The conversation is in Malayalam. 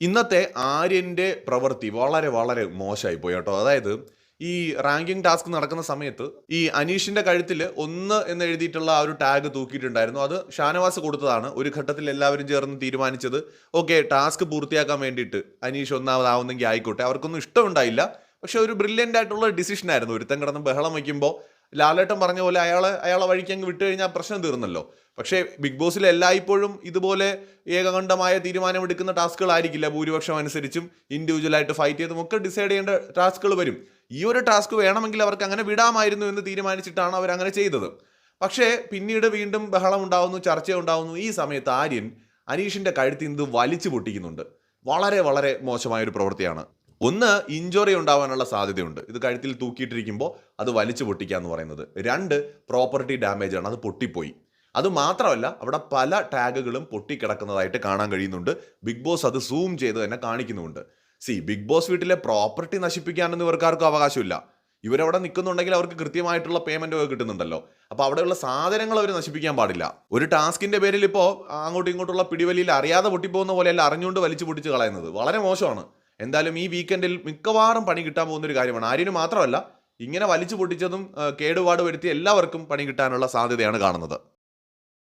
ഇന്നത്തെ ആര്യന്റെ പ്രവൃത്തി വളരെ വളരെ മോശമായി പോയി കേട്ടോ. അതായത് ഈ റാങ്കിങ് ടാസ്ക് നടക്കുന്ന സമയത്ത് ഈ അനീഷിന്റെ കഴുത്തിൽ ഒന്ന് എന്ന് എഴുതിയിട്ടുള്ള ആ ഒരു ടാഗ് തൂക്കിയിട്ടുണ്ടായിരുന്നു. അത് ഷാനവാസ് കൊടുത്തതാണ്. ഒരു ഘട്ടത്തിൽ എല്ലാവരും ചേർന്ന് തീരുമാനിച്ചത് ഓക്കെ ടാസ്ക് പൂർത്തിയാക്കാൻ വേണ്ടിയിട്ട് അനീഷ് ഒന്നാമതാവുന്നെങ്കിൽ ആയിക്കോട്ടെ. അവർക്കൊന്നും ഇഷ്ടമുണ്ടായില്ല. പക്ഷെ ഒരു ബ്രില്യന്റ് ആയിട്ടുള്ള ഡിസിഷൻ ആയിരുന്നു ഒരുത്തൻ കിടന്ന് ബഹളം വയ്ക്കുമ്പോൾ ലാലേട്ടൻ പറഞ്ഞ പോലെ അയാളെ അയാളെ വഴിക്ക് അങ്ങ് വിട്ടു കഴിഞ്ഞാൽ പ്രശ്നം തീർന്നല്ലോ. പക്ഷേ ബിഗ് ബോസിൽ എല്ലായ്പ്പോഴും ഇതുപോലെ ഏകകണ്ഠമായ തീരുമാനമെടുക്കുന്ന ടാസ്കുകളായിരിക്കില്ല ഭൂരിപക്ഷം അനുസരിച്ചും ഇൻഡിവിജ്വലായിട്ട് ഫൈറ്റ് ചെയ്തും ഒക്കെ ഡിസൈഡ് ചെയ്യേണ്ട ടാസ്കുകൾ വരും. ഈ ഒരു ടാസ്ക് വേണമെങ്കിൽ അവർക്ക് അങ്ങനെ വിടാമായിരുന്നു എന്ന് തീരുമാനിച്ചിട്ടാണ് അവർ അങ്ങനെ ചെയ്തത്. പക്ഷേ പിന്നീട് വീണ്ടും ബഹളം ഉണ്ടാവുന്നു ചർച്ച ഉണ്ടാവുന്നു. ഈ സമയത്ത് ആര്യൻ അനീഷിന്റെ കഴുത്തിൽ നിന്ന് വലിച്ചു പൊട്ടിക്കുന്നുണ്ട്. വളരെ വളരെ മോശമായ ഒരു പ്രവൃത്തിയാണ്. ഒന്ന് ഇഞ്ചുറി ഉണ്ടാവാനുള്ള സാധ്യതയുണ്ട്. ഇത് കഴുത്തിൽ തൂക്കിയിട്ടിരിക്കുമ്പോൾ അത് വലിച്ചു പൊട്ടിക്കുക എന്ന് പറയുന്നത്. രണ്ട് പ്രോപ്പർട്ടി ഡാമേജ് ആണ്. അത് പൊട്ടിപ്പോയി. അത് മാത്രമല്ല അവിടെ പല ടാഗുകളും പൊട്ടിക്കിടക്കുന്നതായിട്ട് കാണാൻ കഴിയുന്നുണ്ട്. ബിഗ് ബോസ് അത് സൂം ചെയ്ത് തന്നെ കാണിക്കുന്നുണ്ട് സി ബിഗ് ബോസ് വീട്ടിലെ പ്രോപ്പർട്ടി നശിപ്പിക്കാനൊന്നും ഇവർക്കാർക്കും അവകാശമില്ല. ഇവരവിടെ നിൽക്കുന്നുണ്ടെങ്കിൽ അവർക്ക് കൃത്യമായിട്ടുള്ള പേയ്മെന്റ് ഒക്കെ കിട്ടുന്നുണ്ടല്ലോ. അപ്പോൾ അവിടെയുള്ള സാധനങ്ങൾ അവർ നശിപ്പിക്കാൻ പാടില്ല. ഒരു ടാസ്കിന്റെ പേരിൽ ഇപ്പോൾ അങ്ങോട്ടും ഇങ്ങോട്ടുള്ള പിടിവലിയിൽ അറിയാതെ പൊട്ടിപ്പോകുന്ന പോലെയല്ല അറിഞ്ഞുകൊണ്ട് വലിച്ചു പൊട്ടിച്ച് കളയുന്നത്. വളരെ മോശമാണ്. എന്തായാലും ഈ വീക്കെൻഡിൽ മിക്കവാറും പണി കിട്ടാൻ പോകുന്ന ഒരു കാര്യമാണ്. ആര്യന് മാത്രമല്ല ഇങ്ങനെ വലിച്ചു പൊട്ടിച്ചതും കേടുപാട് വരുത്തിയ എല്ലാവർക്കും പണി കിട്ടാനുള്ള സാധ്യതയാണ് കാണുന്നത്.